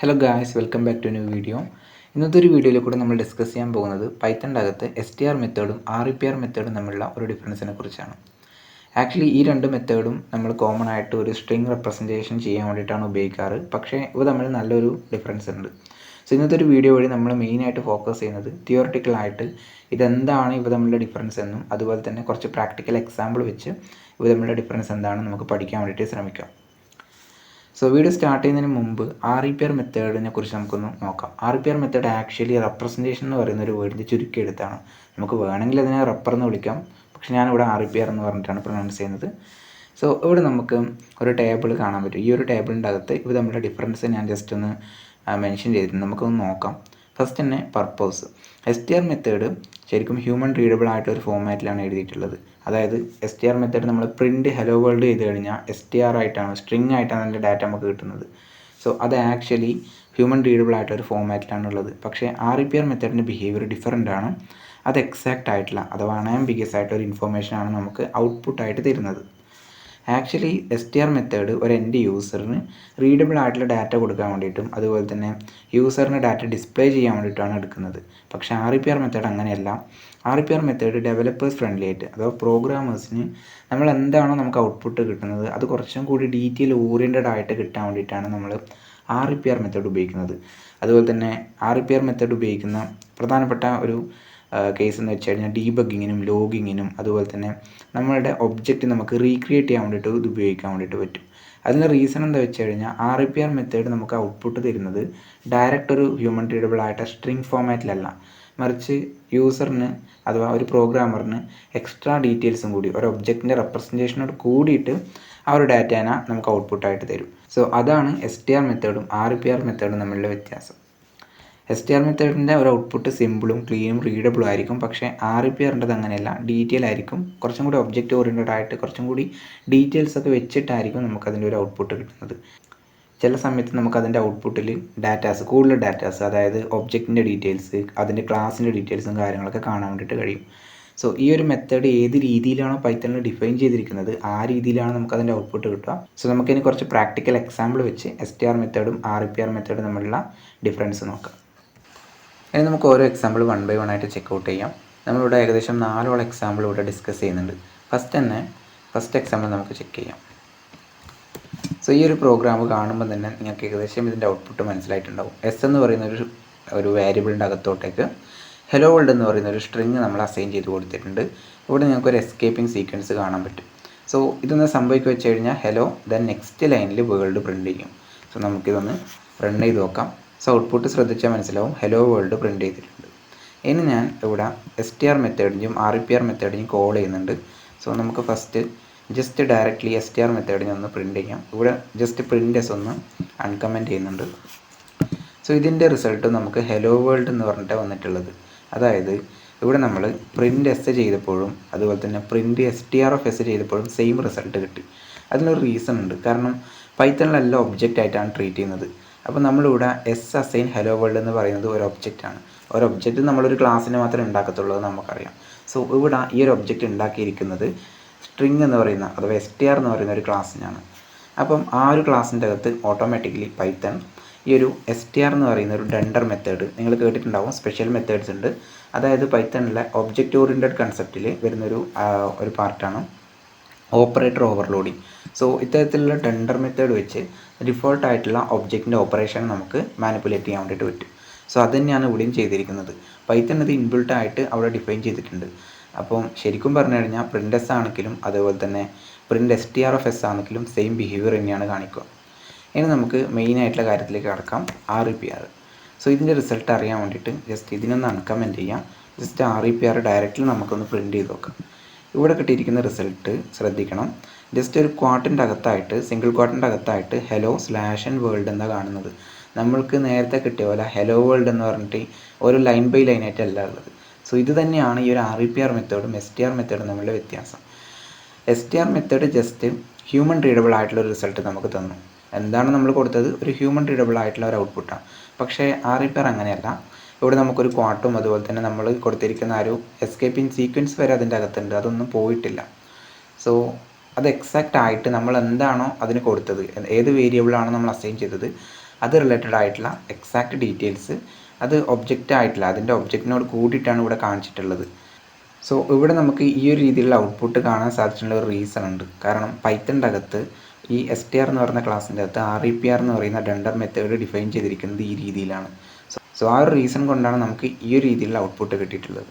Hello guys welcome back to new video ഇന്നത്തെ ഒരു വീഡിയോയിൽ കൂടെ നമ്മൾ ഡിസ്കസ് ചെയ്യാൻ പോകുന്നത് പൈത്തന്റെ അകത്ത് എസ് ടി ആർ മെത്തേഡും ആർ ഇ പി ആർ മെത്തേഡും തമ്മിലുള്ള ഒരു ഡിഫറൻസിനെ കുറിച്ചാണ്. ആക്ച്വലി ഈ രണ്ട് മെത്തേഡും നമ്മൾ കോമൺ ആയിട്ട് ഒരു സ്ട്രിങ് റെപ്രസെന്റേഷൻ ചെയ്യാൻ വേണ്ടിയിട്ടാണ് ഉപയോഗിക്കാറ്. പക്ഷേ ഇവ തമ്മിൽ നല്ലൊരു ഡിഫറൻസ് ഉണ്ട്. സോ ഇന്നത്തെ ഒരു വീഡിയോ വഴി നമ്മൾ മെയിനായിട്ട് ഫോക്കസ് ചെയ്യുന്നത് തിയോറിറ്റിക്കലായിട്ട് ഇതെന്താണ് ഇവ തമ്മിലുള്ള ഡിഫറൻസ് എന്നും അതുപോലെ തന്നെ കുറച്ച് പ്രാക്ടിക്കൽ എക്സാമ്പിൾ വെച്ച് ഇവ തമ്മിലുള്ള ഡിഫറൻസ് എന്താണെന്ന് നമുക്ക് പഠിക്കാൻ വേണ്ടിയിട്ട് ശ്രമിക്കാം. സോ വീഡിയോ സ്റ്റാർട്ട് ചെയ്യുന്നതിന് മുമ്പ് ആർ ഇ പി ആർ മെത്തേഡിനെ കുറിച്ച് നമുക്കൊന്ന് നോക്കാം. R E P R method actually representation എന്ന് പറയുന്ന ഒരു വേർഡിന്റെ ചുരുക്കിയെടുത്താണ്. നമുക്ക് വേണമെങ്കിൽ അതിനെ റെപ്പർ എന്ന് വിളിക്കാം. പക്ഷെ ഞാനിവിടെ ആർ ഇ പി ആർ എന്ന് പറഞ്ഞിട്ടാണ് പ്രൊനൗൺസ് ചെയ്യുന്നത്. സോ ഇവിടെ നമുക്ക് ഒരു ടേബിൾ കാണാൻ പറ്റും. ഈ ഒരു ടേബിളിന്റെ അകത്ത് ഇവ തമ്മിലുള്ള ഡിഫറൻസ് ഞാൻ ജസ്റ്റ് ഒന്ന് മെൻഷൻ ചെയ്തിട്ടുണ്ട്. നമുക്കൊന്ന് നോക്കാം. ഫസ്റ്റ് തന്നെ purpose S T R method ശരിക്കും ഹ്യൂമൻ റീഡബിൾ ആയിട്ടൊരു ഫോമാറ്റിലാണ് എഴുതിയിട്ടുള്ളത്. അതായത് എസ് ടി ആർ മെത്തേഡ് നമ്മൾ പ്രിന്റ് ഹലോ വേൾഡ് ചെയ്ത് കഴിഞ്ഞാൽ എസ് ടി ആർ ആയിട്ടാണ് സ്ട്രിങ് ആയിട്ടാണ് അതിന്റെ ഡാറ്റ നമുക്ക് കിട്ടുന്നത്. സോ അത് ആക്ച്വലി ഹ്യൂമൻ റീഡബിൾ ആയിട്ടൊരു ഫോമാറ്റിലാണ് ഉള്ളത്. പക്ഷേ ആർ ഇ പി ആർ മെത്തേഡിന്റെ ബിഹേവിയർ ഡിഫറന്റ് ആണ്. അത് എക്സാക്റ്റ് ആയിട്ടുള്ള അഥവാ അണാംബിഗസ് ആയിട്ടൊരു ഇൻഫോർമേഷനാണ് നമുക്ക് ഔട്ട്പുട്ടായിട്ട് തരുന്നത്. Actually S T R method ഒരു എന്റെ യൂസറിന് റീഡബിൾ ആയിട്ടുള്ള ഡാറ്റ കൊടുക്കാൻ വേണ്ടിയിട്ടും അതുപോലെ തന്നെ യൂസറിന് ഡാറ്റ ഡിസ്പ്ലേ ചെയ്യാൻ വേണ്ടിയിട്ടാണ് എടുക്കുന്നത്. പക്ഷേ ആർ പി ആർ മെത്തേഡ് അങ്ങനെയല്ല. R P R method developers friendly ആയിട്ട് അഥവാ പ്രോഗ്രാമേഴ്സിന് നമ്മൾ എന്താണോ നമുക്ക് ഔട്ട്പുട്ട് കിട്ടുന്നത് അത് കുറച്ചും കൂടി ഡീറ്റെയിൽ ഓറിയന്റഡ് ആയിട്ട് കിട്ടാൻ വേണ്ടിയിട്ടാണ് നമ്മൾ ആർ പി ആർ മെത്തേഡ് ഉപയോഗിക്കുന്നത്. അതുപോലെ തന്നെ ആർ പി ആർ മെത്തേഡ് ഉപയോഗിക്കുന്ന പ്രധാനപ്പെട്ട ഒരു കേസ് എന്ന് വെച്ച് കഴിഞ്ഞാൽ ഡീബഗിങ്ങിനും ലോഗിങ്ങിനും അതുപോലെ തന്നെ നമ്മളുടെ ഒബ്ജക്റ്റ് നമുക്ക് റീക്രിയേറ്റ് ചെയ്യാൻ വേണ്ടിയിട്ട് ഇത് ഉപയോഗിക്കാൻ വേണ്ടിയിട്ട് പറ്റും. അതിന് റീസൺ എന്താ വെച്ച് കഴിഞ്ഞാൽ ആർ പി ആർ മെത്തേഡ് നമുക്ക് ഔട്ട്പുട്ട് തരുന്നത് ഡയറക്റ്റ് ഒരു ഹ്യൂമൻ റീഡബിൾ ആയിട്ട് സ്ട്രിങ് ഫോമാറ്റിലല്ല മറിച്ച് യൂസറിന് അഥവാ ഒരു പ്രോഗ്രാമറിന് എക്സ്ട്രാ ഡീറ്റെയിൽസും കൂടി ഒരു ഒബ്ജക്റ്റിന്റെ റെപ്രസെന്റേഷനോട് കൂടിയിട്ട് ആ ഒരു ഡാറ്റേനെ നമുക്ക് ഔട്ട്പുട്ടായിട്ട് തരും. സോ അതാണ് എസ് ടി ആർ മെത്തേഡും ആർ പി ആർ മെത്തേഡും തമ്മിലുള്ള വ്യത്യാസം. എസ് ടി ആർ മെത്തേഡിന്റെ ഒരു ഔട്ട്പുട്ട് സിമ്പിളും ക്ലീനും റീഡബിളും ആയിരിക്കും. പക്ഷേ ആർ ഇ പി ആറിന്റെത് അങ്ങനെയല്ല. ഡീറ്റെയിൽ ആയിരിക്കും. കുറച്ചും കൂടി ഒബ്ജക്റ്റ് ഓറിയന്റഡ് ആയിട്ട് കുറച്ചും കൂടി ഡീറ്റെയിൽസ് ഒക്കെ വെച്ചിട്ടായിരിക്കും നമുക്കതിന്റെ ഒരു ഔട്ട്പുട്ട് കിട്ടുന്നത്. ചില സമയത്ത് നമുക്ക് അതിന്റെ ഔട്ട്പുട്ടിൽ ഡാറ്റാസ് കൂടുതൽ ഡാറ്റാസ് അതായത് ഒബ്ജക്റ്റിന്റെ ഡീറ്റെയിൽസ് അതിന്റെ ക്ലാസ്സിന്റെ ഡീറ്റെയിൽസും കാര്യങ്ങളൊക്കെ കാണാൻ വേണ്ടിയിട്ട് കഴിയും. സോ ഈ ഒരു മെത്തേഡ് ഏത് രീതിയിലാണോ പൈത്തണിൽ ഡിഫൈൻ ചെയ്തിരിക്കുന്നത് ആ രീതിയിലാണ് നമുക്ക് അതിന്റെ ഔട്ട്പുട്ട് കിട്ടുക. സോ നമുക്കിനി കുറച്ച് പ്രാക്ടിക്കൽ എക്സാമ്പിൾ വെച്ച് എസ് ടി ആർ മെത്തേഡും ആർ പി ആർ മെത്തേഡും തമ്മിലുള്ള ഡിഫറൻസ് നോക്കാം. ഇനി നമുക്ക് ഓരോ എക്സാമ്പിൾ വൺ ബൈ വൺ ആയിട്ട് ചെക്ക് ഔട്ട് ചെയ്യാം. നമ്മളിവിടെ ഏകദേശം നാലോളം എക്സാമ്പിൾ ഇവിടെ ഡിസ്കസ് ചെയ്യുന്നുണ്ട്. ഫസ്റ്റ് തന്നെ ഫസ്റ്റ് എക്സാമ്പിൾ നമുക്ക് ചെക്ക് ചെയ്യാം. സോ ഈ ഒരു പ്രോഗ്രാം കാണുമ്പോൾ തന്നെ നിങ്ങൾക്ക് ഏകദേശം ഇതിന്റെ ഔട്ട്പുട്ട് മനസ്സിലായിട്ടുണ്ടാവും. എസ് എന്ന് പറയുന്ന ഒരു ഒരു വേരിയബിളിന്റെ അകത്തോട്ടേക്ക് ഹലോ വേൾഡ് എന്ന് പറയുന്ന ഒരു സ്ട്രിങ് നമ്മൾ അസൈൻ ചെയ്ത് കൊടുത്തിട്ടുണ്ട്. ഇവിടെ നിങ്ങൾക്ക് ഒരു എസ്കേപ്പിംഗ് സീക്വൻസ് കാണാൻ പറ്റും. സോ ഇതൊന്ന് സംഭവിക്കുക വെച്ച് കഴിഞ്ഞാൽ ഹലോ ദെൻ നെക്സ്റ്റ് ലൈനിൽ വേൾഡ് പ്രിന്റ് ചെയ്യും. സോ നമുക്കിതൊന്ന് റൺ ചെയ്ത് നോക്കാം. സോ ഔട്ട്പുട്ട് ശ്രദ്ധിച്ചാൽ മനസ്സിലാവും. ഹലോ വേൾഡ് പ്രിന്റ് ചെയ്തിട്ടുണ്ട്. ഇനി ഞാൻ ഇവിടെ എസ് ടി ആർ മെത്തേഡിന്റെയും ആർ പി ആർ മെത്തേഡിനെയും കോൾ ചെയ്യുന്നുണ്ട്. സോ നമുക്ക് first just directly S T R മെത്തേഡിനെ ഒന്ന് പ്രിന്റ് ചെയ്യാം. ഇവിടെ ജസ്റ്റ് പ്രിന്റ് എസ് ഒന്ന് അൺകമന്റ് ചെയ്യുന്നുണ്ട്. സോ ഇതിന്റെ റിസൾട്ട് നമുക്ക് ഹലോ വേൾഡ് എന്ന് പറഞ്ഞിട്ട് വന്നിട്ടുള്ളത്. അതായത് ഇവിടെ നമ്മൾ പ്രിന്റ് എസ് ചെയ്തപ്പോഴും അതുപോലെ തന്നെ print S T R F S ചെയ്തപ്പോഴും സെയിം റിസൾട്ട് കിട്ടി. അതിനൊരു റീസൺ ഉണ്ട്. കാരണം പൈത്തണിലെല്ലാം ഒബ്ജക്റ്റ് ആയിട്ടാണ് ട്രീറ്റ് ചെയ്യുന്നത്. അപ്പോൾ നമ്മളിവിടെ എസ് അസൈൻ ഹലോ വേൾഡ് എന്ന് പറയുന്നത് ഒരു ഒബ്ജക്റ്റ് ആണ്. ഒരു ഒബ്ജക്റ്റ് നമ്മളൊരു ക്ലാസ്സിന് മാത്രമേ ഉണ്ടാക്കത്തുള്ളൂ എന്ന് നമുക്കറിയാം. സോ ഇവിടെ ഈ ഒരു ഒബ്ജക്റ്റ് ഉണ്ടാക്കിയിരിക്കുന്നത് സ്ട്രിങ് എന്ന് പറയുന്ന അഥവാ എസ് ടി ആർ എന്ന് പറയുന്ന ഒരു ക്ലാസ്സിനാണ് അപ്പം ആ ഒരു ക്ലാസ്സിന്റെ അകത്ത് ഓട്ടോമാറ്റിക്കലി പൈത്തൺ ഈ ഒരു എസ് ടി ആർ എന്ന് പറയുന്ന ഒരു ഡെൻഡർ മെത്തേഡ് നിങ്ങൾ കേട്ടിട്ടുണ്ടാവും സ്പെഷ്യൽ മെത്തേഡ്സ് ഉണ്ട്. അതായത് പൈത്തണിലെ ഒബ്ജക്റ്റ് ഓറിയന്റഡ് കൺസെപ്റ്റിൽ വരുന്നൊരു ഒരു പാർട്ടാണ് ഓപ്പറേറ്റർ ഓവർലോഡിങ് സോ ഇത്തരത്തിലുള്ള ടെൻഡർ മെത്തേഡ് വെച്ച് ഡിഫോൾട്ട് ആയിട്ടുള്ള ഒബ്ജക്റ്റിന്റെ ഓപ്പറേഷൻ നമുക്ക് മാനിപ്പുലേറ്റ് ചെയ്യാൻ വേണ്ടിയിട്ട് പറ്റും. സോ അത് തന്നെയാണ് ഇവിടെയും ചെയ്തിരിക്കുന്നത്. പൈത്തൺ ഇത് ഇൻബിൾട്ട് ആയിട്ട് അവിടെ ഡിഫൈൻ ചെയ്തിട്ടുണ്ട്. അപ്പം ശരിക്കും പറഞ്ഞു കഴിഞ്ഞാൽ പ്രിന്റ് എസ് ആണെങ്കിലും അതുപോലെ തന്നെ print S T R F S ആണെങ്കിലും സെയിം ബിഹേവിയർ തന്നെയാണ് കാണിക്കുക. ഇനി നമുക്ക് മെയിൻ ആയിട്ടുള്ള കാര്യത്തിലേക്ക് കടക്കാം. R E P R so ഇതിന്റെ റിസൾട്ട് അറിയാൻ വേണ്ടിയിട്ട് ജസ്റ്റ് ഇതിനൊന്ന് അൺകമന്റ് ചെയ്യാം. Just R E P R directly നമുക്കൊന്ന് പ്രിന്റ് ചെയ്ത് നോക്കാം. ഇവിടെ കിട്ടിയിരിക്കുന്ന റിസൾട്ട് ശ്രദ്ധിക്കണം. ജസ്റ്റ് ഒരു ക്വാട്ടിന്റെ അകത്തായിട്ട് സിംഗിൾ ക്വാട്ടിന്റെ അകത്തായിട്ട് ഹലോ സ്ലാഷ് ആൻഡ് വേൾഡ് എന്നാണ് കാണുന്നത്. നമ്മൾക്ക് നേരത്തെ കിട്ടിയ പോലെ ഹലോ വേൾഡ് എന്ന് പറഞ്ഞിട്ട് ഒരു ലൈൻ ബൈ ആയിട്ടല്ല ഉള്ളത്. സോ ഇത് തന്നെയാണ് ഈ ഒരു ആർ ഇ പി ആർ മെത്തേഡും എസ് ടി ആർ മെത്തേഡും തമ്മിലുള്ള വ്യത്യാസം. S T R method just human readable ആയിട്ടുള്ള ഒരു റിസൾട്ട് നമുക്ക് തന്നു. എന്താണ് നമ്മൾ കൊടുത്തത്? ഒരു ഹ്യൂമൻ റീഡബിൾ ആയിട്ടുള്ള ഒരു ഔട്ട്പുട്ടാണ് പക്ഷേ ആർ ഇ പി ആർ അങ്ങനെയല്ല. ഇവിടെ നമുക്കൊരു ക്വാട്ടും അതുപോലെ തന്നെ നമ്മൾ കൊടുത്തിരിക്കുന്ന ആ ഒരു എസ്കേപ്പിംഗ് സീക്വൻസ് വരെ അതിന്റെ അകത്തുണ്ട്. അതൊന്നും പോയിട്ടില്ല. സോ അത് എക്സാക്റ്റ് ആയിട്ട് നമ്മൾ എന്താണോ അതിന് കൊടുത്തത് ഏത് വേരിയബിളാണോ നമ്മൾ അസൈൻ ചെയ്തത് അത് റിലേറ്റഡ് ആയിട്ടുള്ള എക്സാക്ട് ഡീറ്റെയിൽസ് അത് ഒബ്ജക്റ്റ് ആയിട്ടില്ല. അതിന്റെ ഒബ്ജക്റ്റിനോട് കൂടിയിട്ടാണ് ഇവിടെ കാണിച്ചിട്ടുള്ളത്. സോ ഇവിടെ നമുക്ക് ഈ ഒരു രീതിയിലുള്ള ഔട്ട്പുട്ട് കാണാൻ സാധിച്ചിട്ടുള്ള ഒരു റീസൺ ഉണ്ട്. കാരണം പൈത്തന്റെ അകത്ത് ഈ എസ് ടി ആർ എന്ന് പറയുന്ന ക്ലാസ്സിന്റെ അകത്ത് ആർ ഇ പി ആർ എന്ന് പറയുന്ന ഡണ്ടർ മെത്തേഡ് ഡിഫൈൻ ചെയ്തിരിക്കുന്നത് ഈ രീതിയിലാണ്. സോ ആ ഒരു റീസൺ കൊണ്ടാണ് നമുക്ക് ഈ ഒരു രീതിയിലുള്ള ഔട്ട്പുട്ട് കിട്ടിയിട്ടുള്ളത്.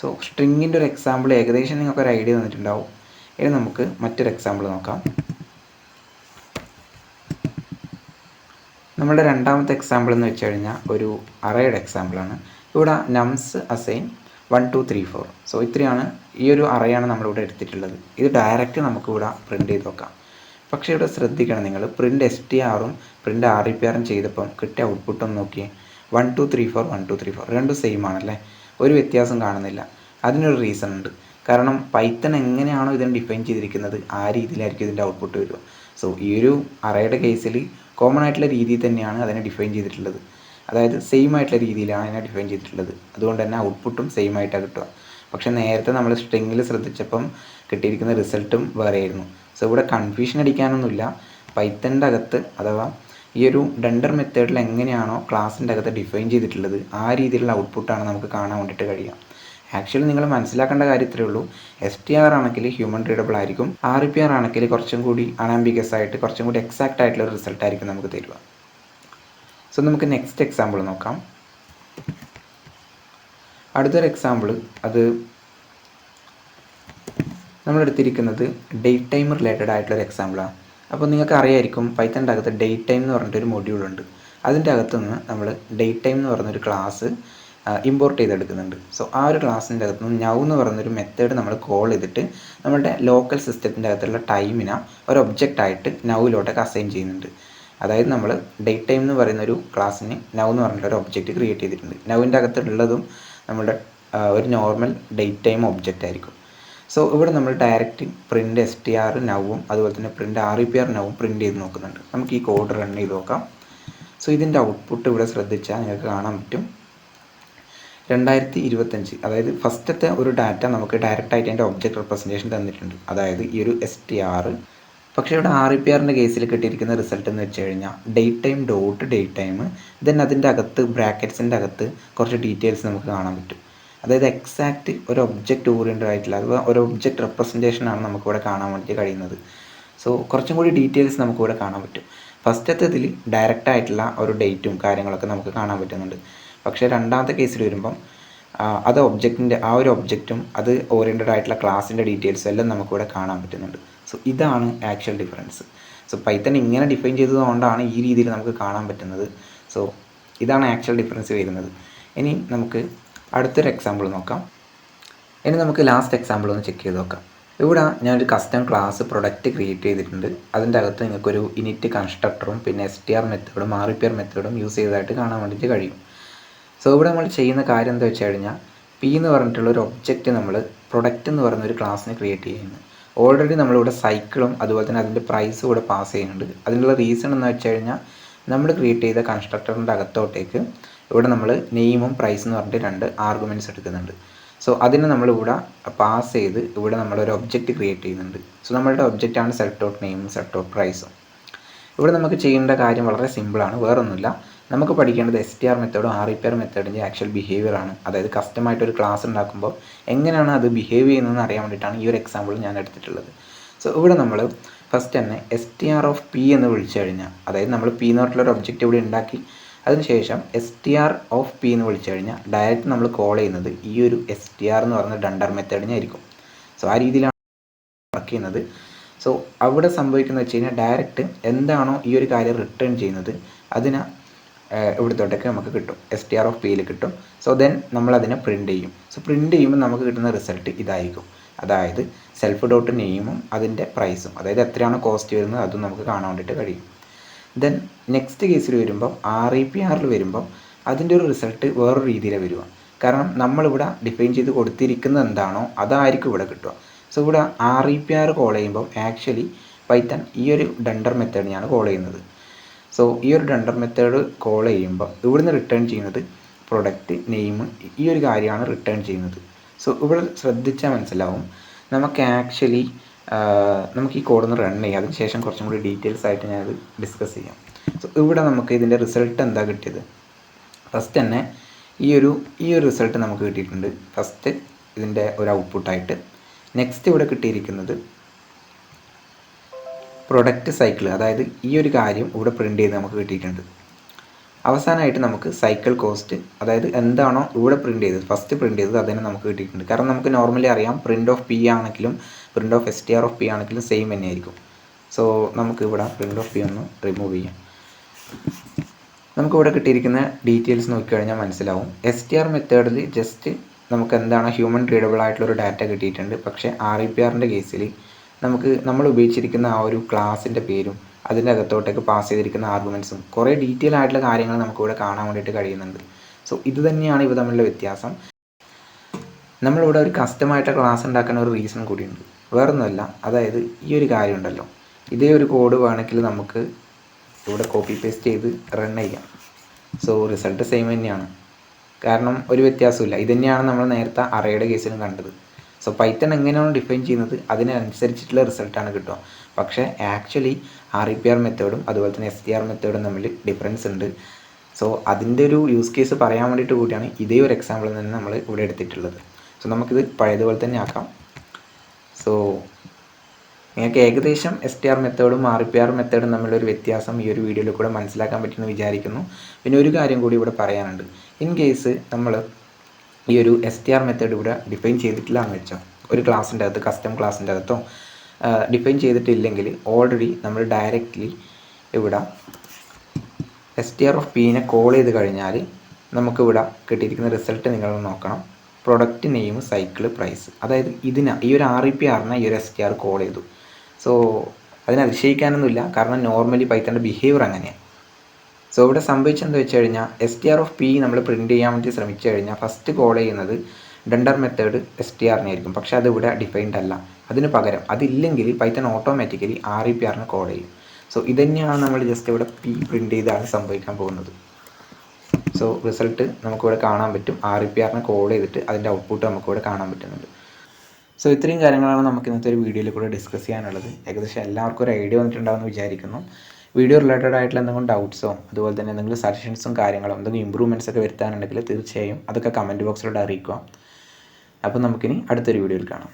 സോ സ്ട്രിങ്ങിന്റെ ഒരു എക്സാമ്പിൾ ഏകദേശം നിങ്ങൾക്ക് ഒരു ഐഡിയ തന്നിട്ടുണ്ടാവും. ഇനി നമുക്ക് മറ്റൊരു എക്സാമ്പിൾ നോക്കാം. നമ്മുടെ രണ്ടാമത്തെ എക്സാമ്പിൾ എന്ന് വെച്ച് കഴിഞ്ഞാൽ ഒരു അറയുടെ എക്സാമ്പിളാണ് ഇവിടെ nums assign one two three four so ഇത്രയാണ് ഈ ഒരു അറയാണ് നമ്മളിവിടെ എടുത്തിട്ടുള്ളത്. ഇത് ഡയറക്റ്റ് നമുക്കിവിടെ പ്രിന്റ് ചെയ്ത് നോക്കാം. പക്ഷേ ഇവിടെ ശ്രദ്ധിക്കണം നിങ്ങൾ. പ്രിന്റ് എസ് ടി ആറും പ്രിന്റ് ആർ ഇ പി ആറും ചെയ്തപ്പം കിട്ടിയ ഔട്ട്പുട്ടും നോക്കിയേ. One two three four one two three four രണ്ടും സെയിം ആണല്ലേ? ഒരു വ്യത്യാസം കാണുന്നില്ല. അതിനൊരു റീസൺ ഉണ്ട്. കാരണം പൈത്തൺ എങ്ങനെയാണോ ഇതിനെ ഡിഫൈൻ ചെയ്തിരിക്കുന്നത് ആ രീതിയിലായിരിക്കും ഇതിന്റെ ഔട്ട്പുട്ട് വരിക. സോ ഈ ഒരു അറയുടെ കേസിൽ കോമൺ ആയിട്ടുള്ള രീതിയിൽ തന്നെയാണ് അതിനെ ഡിഫൈൻ ചെയ്തിട്ടുള്ളത്. അതായത് സെയിം ആയിട്ടുള്ള രീതിയിലാണ് അതിനെ ഡിഫൈൻ ചെയ്തിട്ടുള്ളത്. അതുകൊണ്ട് തന്നെ ഔട്ട്പുട്ടും സെയിം ആയിട്ടാണ് കിട്ടുക. പക്ഷെ നേരത്തെ നമ്മൾ സ്ട്രിങ്ങിൽ ശ്രദ്ധിച്ചപ്പം കിട്ടിയിരിക്കുന്ന റിസൾട്ടും വേറെയായിരുന്നു. സോ ഇവിടെ കൺഫ്യൂഷൻ അടിക്കാനൊന്നുമില്ല. പൈത്തന്റെ അകത്ത് അഥവാ ഈ ഒരു ഡെൻഡർ മെത്തേഡിൽ എങ്ങനെയാണോ ക്ലാസ്സിന്റെ അകത്ത് ഡിഫൈൻ ചെയ്തിട്ടുള്ളത് ആ രീതിയിലുള്ള ഔട്ട്പുട്ടാണ് നമുക്ക് കാണാൻ വേണ്ടിയിട്ട് കഴിയുക. ആക്ച്വലി നിങ്ങൾ മനസ്സിലാക്കേണ്ട കാര്യം ഇത്രയേ ഉള്ളൂ. എസ് ടി ആർ ആണെങ്കിൽ ഹ്യൂമൻ റീഡബിൾ ആയിരിക്കും. ആർ പി ആർ ആണെങ്കിൽ കുറച്ചും കൂടി അനാംബിഗസ് ആയിട്ട് കുറച്ചും കൂടി എക്സാക്റ്റ് ആയിട്ടുള്ള ഒരു റിസൾട്ട് ആയിരിക്കും നമുക്ക് തരിക. സോ നമുക്ക് നെക്സ്റ്റ് എക്സാമ്പിൾ നോക്കാം. അടുത്തൊരു എക്സാമ്പിൾ അത് നമ്മളെടുത്തിരിക്കുന്നത് ഡേറ്റ് ടൈം റിലേറ്റഡ് ആയിട്ടുള്ളൊരു എക്സാമ്പിളാണ് അപ്പോൾ നിങ്ങൾക്ക് അറിയായിരിക്കും പൈത്തന്റെ അകത്ത് ഡേറ്റ് ടൈം എന്ന് പറഞ്ഞിട്ടൊരു മൊഡ്യൂൾ ഉണ്ട്. അതിന്റെ അകത്തുനിന്ന് നമ്മൾ ഡേറ്റ് ടൈം എന്ന് പറഞ്ഞൊരു ക്ലാസ് ഇമ്പോർട്ട് ചെയ്തെടുക്കുന്നുണ്ട്. സോ ആ ഒരു ക്ലാസ്സിന്റെ അകത്ത് നിന്ന് നൗ എന്ന് പറയുന്നൊരു മെത്തേഡ് നമ്മൾ കോൾ ചെയ്തിട്ട് നമ്മുടെ ലോക്കൽ സിസ്റ്റത്തിന്റെ അകത്തുള്ള ടൈമിനെ ഒരു ഒബ്ജക്റ്റ് ആയിട്ട് നൗവിലോട്ടൊക്കെ അസൈൻ ചെയ്യുന്നുണ്ട്. അതായത് നമ്മൾ ഡേറ്റ് ടൈം എന്ന് പറയുന്ന ഒരു ക്ലാസ്സിന് നൗ എന്ന് പറഞ്ഞിട്ട് ഒരു ഒബ്ജക്റ്റ് ക്രിയേറ്റ് ചെയ്തിട്ടുണ്ട്. നൗവിന്റെ അകത്തുള്ളതും നമ്മുടെ ഒരു നോർമൽ ഡേറ്റ് ടൈം ഒബ്ജക്റ്റ് ആയിരിക്കും. സോ ഇവിടെ നമ്മൾ direct print S T R നവും അതുപോലെ തന്നെ print R E P R നവും print ചെയ്ത് നോക്കുന്നുണ്ട്. നമുക്ക് ഈ കോഡ് റൺ ചെയ്ത് നോക്കാം. സോ ഇതിന്റെ ഔട്ട്പുട്ട് ഇവിടെ ശ്രദ്ധിച്ചാൽ നിങ്ങൾക്ക് കാണാൻ പറ്റും. രണ്ടായിരത്തി ഇരുപത്തഞ്ച് അതായത് ഫസ്റ്റത്തെ ഒരു ഡാറ്റ നമുക്ക് ഡയറക്റ്റായിട്ട് അതിന്റെ ഒബ്ജക്റ്റ് റെപ്രസെന്റേഷൻ തന്നിട്ടുണ്ട്. അതായത് ഈ ഒരു എസ് ടി ആർ പക്ഷേ ഇവിടെ ആർ ഇ പി ആറിന്റെ കേസിൽ കിട്ടിയിരിക്കുന്ന റിസൾട്ട് എന്ന് വെച്ച് കഴിഞ്ഞാൽ date time dot date time then അതിന്റെ അകത്ത് ബ്രാക്കറ്റ്സിന്റെ അകത്ത് കുറച്ച് ഡീറ്റെയിൽസ് നമുക്ക് കാണാൻ പറ്റും. അതായത് എക്സാക്റ്റ് ഒരു ഒബ്ജക്റ്റ് ഓറിയന്റഡ് ആയിട്ടുള്ള അഥവാ ഒരു ഒബ്ജക്റ്റ് റെപ്രസെന്റേഷൻ ആണ് നമുക്കിവിടെ കാണാൻ വേണ്ടി കഴിയുന്നത്. സോ കുറച്ചും കൂടി ഡീറ്റെയിൽസ് നമുക്കിവിടെ കാണാൻ പറ്റും. ഫസ്റ്റത്തേതിൽ ഡയറക്റ്റ് ആയിട്ടുള്ള ഒരു ഡേറ്റും കാര്യങ്ങളൊക്കെ നമുക്ക് കാണാൻ പറ്റുന്നുണ്ട്. പക്ഷേ രണ്ടാമത്തെ കേസിൽ വരുമ്പം അത് ഒബ്ജക്റ്റിന്റെ ആ ഒരു ഒബ്ജക്റ്റും അത് ഓറിയന്റഡ് ആയിട്ടുള്ള ക്ലാസ്സിന്റെ ഡീറ്റെയിൽസും എല്ലാം നമുക്കിവിടെ കാണാൻ പറ്റുന്നുണ്ട്. സോ ഇതാണ് ആക്ച്വൽ ഡിഫറൻസ് സോ പൈത്തൺ ഇങ്ങനെ ഡിഫൈൻ ചെയ്തതുകൊണ്ടാണ് ഈ രീതിയിൽ നമുക്ക് കാണാൻ പറ്റുന്നത്. സോ ഇതാണ് ആക്ച്വൽ ഡിഫറൻസ് വരുന്നത്. ഇനി നമുക്ക് അടുത്തൊരു എക്സാമ്പിൾ നോക്കാം. ഇനി നമുക്ക് ലാസ്റ്റ് എക്സാമ്പിൾ ഒന്ന് ചെക്ക് ചെയ്ത് നോക്കാം. ഇവിടെ ഞാനൊരു കസ്റ്റം ക്ലാസ് പ്രൊഡക്റ്റ് ക്രിയേറ്റ് ചെയ്തിട്ടുണ്ട്. അതിന്റെ അകത്ത് നിങ്ങൾക്കൊരു ഇനിറ്റ് കൺസ്ട്രക്ടറും പിന്നെ എസ് ടി ആർ മെത്തേഡും ആർ പി ആർ മെത്തേഡും യൂസ് ചെയ്തതായിട്ട് കാണാൻ വേണ്ടിയിട്ട് കഴിയും. സോ ഇവിടെ നമ്മൾ ചെയ്യുന്ന കാര്യം എന്താ വെച്ച് കഴിഞ്ഞാൽ പി എന്ന് പറഞ്ഞിട്ടുള്ള ഒരു ഒബ്ജക്റ്റ് നമ്മൾ പ്രൊഡക്റ്റ് എന്ന് പറയുന്ന ഒരു ക്ലാസ്സിന് ക്രിയേറ്റ് ചെയ്യുന്നു. ഓൾറെഡി നമ്മളിവിടെ സൈക്കിളും അതുപോലെ തന്നെ അതിന്റെ പ്രൈസും ഇവിടെ പാസ് ചെയ്യുന്നുണ്ട്. അതിനുള്ള റീസൺ എന്ന് വെച്ച് കഴിഞ്ഞാൽ നമ്മൾ ക്രിയേറ്റ് ചെയ്ത കൺസ്ട്രക്ടറിന്റെ അകത്തോട്ടേക്ക് ഇവിടെ നമ്മൾ നെയിമും പ്രൈസ് എന്ന് പറഞ്ഞിട്ട് രണ്ട് ആർഗ്യുമെന്റ്സ് എടുക്കുന്നുണ്ട്. സോ അതിനെ നമ്മൾ ഇവിടെ പാസ് ചെയ്ത് ഇവിടെ നമ്മളൊരു ഒബ്ജക്റ്റ് ക്രിയേറ്റ് ചെയ്യുന്നുണ്ട്. സോ നമ്മളുടെ ആണ് സെലക്ട് ഔട്ട് നെയിമും സെലക്ട് ഔട്ട് പ്രൈസും ഇവിടെ നമുക്ക് ചെയ്യേണ്ട കാര്യം വളരെ സിമ്പിളാണ് വേറൊന്നുമില്ല. നമുക്ക് പഠിക്കേണ്ടത് എസ് ടി ആർ മെത്തേഡും ആർ ഇ പി ആർ മെത്തേഡിന്റെ ആക്ച്വൽ ബിഹേവിയർ ആണ്. അതായത് കസ്റ്റമായിട്ട് ഒരു ക്ലാസ് ഉണ്ടാക്കുമ്പോൾ എങ്ങനെയാണ് അത് ബിഹേവ് ചെയ്യുന്നതെന്ന് അറിയാൻ വേണ്ടിയിട്ടാണ് ഈ ഒരു എക്സാമ്പിൾ ഞാൻ എടുത്തിട്ടുള്ളത്. സോ ഇവിടെ നമ്മൾ ഫസ്റ്റ് തന്നെ S T R of P എന്ന് വിളിച്ചു കഴിഞ്ഞാൽ അതായത് നമ്മൾ പി എന്ന് പറഞ്ഞിട്ടുള്ള ഒരു ഒബ്ജക്റ്റ് ഇവിടെ ഉണ്ടാക്കി അതിനുശേഷം S T R of P എന്ന് വിളിച്ചു കഴിഞ്ഞാൽ ഡയറക്റ്റ് നമ്മൾ കോൾ ചെയ്യുന്നത് ഈ ഒരു എസ് ടി ആർ എന്ന് പറയുന്ന ഡണ്ടർ മെത്തേഡിനെ ആയിരിക്കും. സോ ആ രീതിയിലാണ് വർക്ക് ചെയ്യുന്നത്. സോ അവിടെ സംഭവിക്കുന്നത് വെച്ച് കഴിഞ്ഞാൽ ഡയറക്റ്റ് എന്താണോ ഈ ഒരു കാര്യം റിട്ടേൺ ചെയ്യുന്നത് അതിനെ ഇവിടുത്തോട്ടൊക്കെ നമുക്ക് കിട്ടും. എസ് ടി ആർ ഓഫ് പിയിൽ കിട്ടും. സോ ദെൻ നമ്മളതിനെ പ്രിന്റ് ചെയ്യും. സോ പ്രിന്റ് ചെയ്യുമ്പോൾ നമുക്ക് കിട്ടുന്ന റിസൾട്ട് ഇതായിരിക്കും. അതായത് സെൽഫ് ഡോട്ട് നെയിമും അതിന്റെ പ്രൈസും അതായത് എത്രയാണ് കോസ്റ്റ് വരുന്നത് അതും നമുക്ക് കാണാൻ വേണ്ടിയിട്ട് കഴിയും. ദെൻ നെക്സ്റ്റ് കേസിൽ വരുമ്പോൾ ആർ ഇ പി ആറിൽ വരുമ്പോൾ അതിന്റെ ഒരു റിസൾട്ട് വേറൊരു രീതിയിലാണ് വരിക. കാരണം നമ്മളിവിടെ ഡിഫൈൻ ചെയ്ത് കൊടുത്തിരിക്കുന്നത് എന്താണോ അതായിരിക്കും ഇവിടെ കിട്ടുക. സോ ഇവിടെ R E P R call ചെയ്യുമ്പോൾ ആക്ച്വലി പൈത്തൺ ഈ ഒരു ഡണ്ടർ മെത്തേഡിനെയാണ് കോൾ ചെയ്യുന്നത്. സോ ഈ ഒരു ഡണ്ടർ മെത്തേഡ് കോൾ ചെയ്യുമ്പോൾ ഇവിടുന്ന് റിട്ടേൺ ചെയ്യുന്നത് പ്രൊഡക്റ്റ് നെയിം ഈ ഒരു കാര്യമാണ് റിട്ടേൺ ചെയ്യുന്നത്. സോ ഇവിടെ ശ്രദ്ധിച്ചാൽ മനസ്സിലാവും. നമുക്ക് ആക്ച്വലി നമുക്ക് ഈ കോഡ് ഒന്ന് റൺ ചെയ്യാം. അതിനുശേഷം കുറച്ചും കൂടി ഡീറ്റെയിൽസ് ആയിട്ട് ഞാനത് ഡിസ്കസ് ചെയ്യാം. സോ ഇവിടെ നമുക്ക് ഇതിന്റെ റിസൾട്ട് എന്താ കിട്ടിയത്? ഫസ്റ്റ് തന്നെ ഈ ഒരു ഈ ഒരു റിസൾട്ട് നമുക്ക് കിട്ടിയിട്ടുണ്ട്. ഫസ്റ്റ് ഇതിന്റെ ഒരു ഔട്ട്പുട്ടായിട്ട് നെക്സ്റ്റ് ഇവിടെ കിട്ടിയിരിക്കുന്നത് പ്രൊഡക്റ്റ് സൈക്കിൾ അതായത് ഈ ഒരു കാര്യം ഇവിടെ പ്രിന്റ് ചെയ്ത് നമുക്ക് കിട്ടിയിട്ടുണ്ട്. അവസാനമായിട്ട് നമുക്ക് സൈക്കിൾ കോസ്റ്റ് അതായത് എന്താണോ ഇവിടെ പ്രിന്റ് ചെയ്തത് ഫസ്റ്റ് പ്രിന്റ് ചെയ്തത് അതിനെ നമുക്ക് കിട്ടിയിട്ടുണ്ട്. കാരണം നമുക്ക് നോർമലി അറിയാം പ്രിന്റ് ഓഫ് പി ആണെങ്കിലും print of S T R of P ആണെങ്കിലും സെയിം തന്നെ ആയിരിക്കും. സോ നമുക്ക് ഇവിടെ പ്രിന്റ് ഓഫ് പി ഒന്ന് റിമൂവ് ചെയ്യാം. നമുക്കിവിടെ കിട്ടിയിരിക്കുന്ന ഡീറ്റെയിൽസ് നോക്കിക്കഴിഞ്ഞാൽ മനസ്സിലാവും. എസ് ടി ആർ മെത്തേഡിൽ ജസ്റ്റ് നമുക്ക് എന്താണ് ഹ്യൂമൻ റീഡബിൾ ആയിട്ടുള്ളൊരു ഡാറ്റ കിട്ടിയിട്ടുണ്ട്. പക്ഷേ ആർ ഇ പി ആറിന്റെ കേസിൽ നമുക്ക് നമ്മൾ ഉപയോഗിച്ചിരിക്കുന്ന ആ ഒരു ക്ലാസിന്റെ പേരും അതിന്റെ അകത്തോട്ടേക്ക് പാസ് ചെയ്തിരിക്കുന്ന ആർഗ്യുമെന്റ്സും കുറേ ഡീറ്റെയിൽ ആയിട്ടുള്ള കാര്യങ്ങൾ നമുക്കിവിടെ കാണാൻ വേണ്ടിയിട്ട് കഴിയുന്നുണ്ട്. സോ ഇത് തന്നെയാണ് ഇവ തമ്മിലുള്ള വ്യത്യാസം. നമ്മളിവിടെ ഒരു കസ്റ്റമായിട്ട് ക്ലാസ് ഉണ്ടാക്കുന്ന ഒരു റീസൺ കൂടിയുണ്ട്. വേറൊന്നുമല്ല അതായത് ഈ ഒരു കാര്യം ഉണ്ടല്ലോ. ഇതേ ഒരു കോഡ് വേണമെങ്കിൽ നമുക്ക് ഇവിടെ കോപ്പി പേസ്റ്റ് ചെയ്ത് റൺ ചെയ്യാം. സോ റിസൾട്ട് സെയിം തന്നെയാണ്. കാരണം ഒരു വ്യത്യാസമില്ല ഇത് തന്നെയാണ് നമ്മൾ നേരത്തെ അറയുടെ കേസിലും കണ്ടത്. സോ പൈത്തൺ എങ്ങനെയാണ് ഡിഫൈൻ ചെയ്യുന്നത്? അതിനനുസരിച്ചിട്ടുള്ള റിസൾട്ടാണ് കിട്ടുക. പക്ഷേ actually R E P R മെത്തേഡും അതുപോലെ തന്നെ എസ് ടി ആർ മെത്തേഡും തമ്മിൽ ഡിഫറൻസ് ഉണ്ട്. സോ അതിന്റെ ഒരു യൂസ് കേസ് പറയാൻ വേണ്ടിയിട്ട് കൂടിയാണ് ഇതേ ഒരു എക്സാമ്പിൾ തന്നെ നമ്മൾ ഇവിടെ എടുത്തിട്ടുള്ളത്. സോ നമുക്കിത് പഴയതുപോലെ തന്നെ ആക്കാം. സോ നിങ്ങൾക്ക് ഏകദേശം എസ് ടി ആർ മെത്തേഡും ആർ പി ആർ മെത്തേഡും തമ്മിലൊരു വ്യത്യാസം ഈ ഒരു വീഡിയോയിൽ കൂടെ മനസ്സിലാക്കാൻ പറ്റുമെന്ന് വിചാരിക്കുന്നു. പിന്നെ ഒരു കാര്യം കൂടി ഇവിടെ പറയാനുണ്ട്. ഇൻ കേസ് നമ്മൾ ഈ ഒരു എസ് ടി ആർ മെത്തേഡ് ഇവിടെ ഡിഫൈൻ ചെയ്തിട്ടില്ല എന്ന് വെച്ചോ. ഒരു ക്ലാസ്സിന്റെ അകത്ത് കസ്റ്റം ക്ലാസ്സിന്റെ അകത്തോ ഡിഫൈൻ ചെയ്തിട്ടില്ലെങ്കിൽ ഓൾറെഡി നമ്മൾ ഡയറക്റ്റ്ലി ഇവിടെ എസ് ടി ആർ ഓഫ് പീനെ കോൾ ചെയ്ത് കഴിഞ്ഞാൽ നമുക്കിവിടെ കിട്ടിയിരിക്കുന്ന റിസൾട്ട് നിങ്ങൾ നോക്കണം. പ്രൊഡക്റ്റ് നെയിം സൈക്കിൾ പ്രൈസ് അതായത് ഇതിന് ഈ ഒരു ആർ ഇ പി ആറിനെ ഈ ഒരു എസ് ടി ആർ കോൾ ചെയ്തു. സോ അതിനെ അതിശയിക്കാനൊന്നുമില്ല. കാരണം നോർമലി പൈത്തന്റെ ബിഹേവിയർ അങ്ങനെയാണ് സോ ഇവിടെ സംഭവിച്ചെന്ന് വെച്ച് കഴിഞ്ഞാൽ S T R of P നമ്മൾ പ്രിന്റ് ചെയ്യാൻ വേണ്ടി ശ്രമിച്ചു കഴിഞ്ഞാൽ ഫസ്റ്റ് കോൾ ചെയ്യുന്നത് ഡണ്ടർ മെത്തേഡ് എസ് ടി ആറിനെ ആയിരിക്കും പക്ഷേ അത് ഇവിടെ ഡിഫൈൻഡ് അല്ല. അതിന് പകരം അതില്ലെങ്കിൽ Python automatically R E P ആറിന് കോൾ ചെയ്യും. സോ ഇതന്നെയാണ് നമ്മൾ ജസ്റ്റ് ഇവിടെ പി പ്രിന്റ് ചെയ്താണ് സംഭവിക്കാൻ പോകുന്നത്. സോ റിസൾട്ട് നമുക്കിവിടെ കാണാൻ പറ്റും. ആർ ഇ പി ആറിനെ കോൾ ചെയ്തിട്ട് അതിന്റെ ഔട്ട്പുട്ട് നമുക്കിവിടെ കാണാൻ പറ്റുന്നുണ്ട്. സോ ഇത്രയും കാര്യങ്ങളാണ് നമുക്ക് ഇന്നത്തെ ഒരു വീഡിയോയിൽ കൂടെ ഡിസ്കസ് ചെയ്യാനുള്ളത്. ഏകദേശം എല്ലാവർക്കും ഒരു ഐഡിയ വന്നിട്ടുണ്ടാവുമെന്ന് വിചാരിക്കുന്നു. വീഡിയോ റിലേറ്റഡ് ആയിട്ടുള്ള എന്തെങ്കിലും ഡൗട്ട്സോ അതുപോലെ തന്നെ എന്തെങ്കിലും സജഷൻസും കാര്യങ്ങളോ എന്തെങ്കിലും ഇമ്പ്രൂവ്മെന്റ്സ് ഒക്കെ വരുത്താനുണ്ടെങ്കിൽ തീർച്ചയായും അതൊക്കെ കമന്റ് ബോക്സിലൂടെ അറിയിക്കുക. അപ്പോൾ നമുക്കിനി അടുത്തൊരു വീഡിയോയിൽ കാണാം.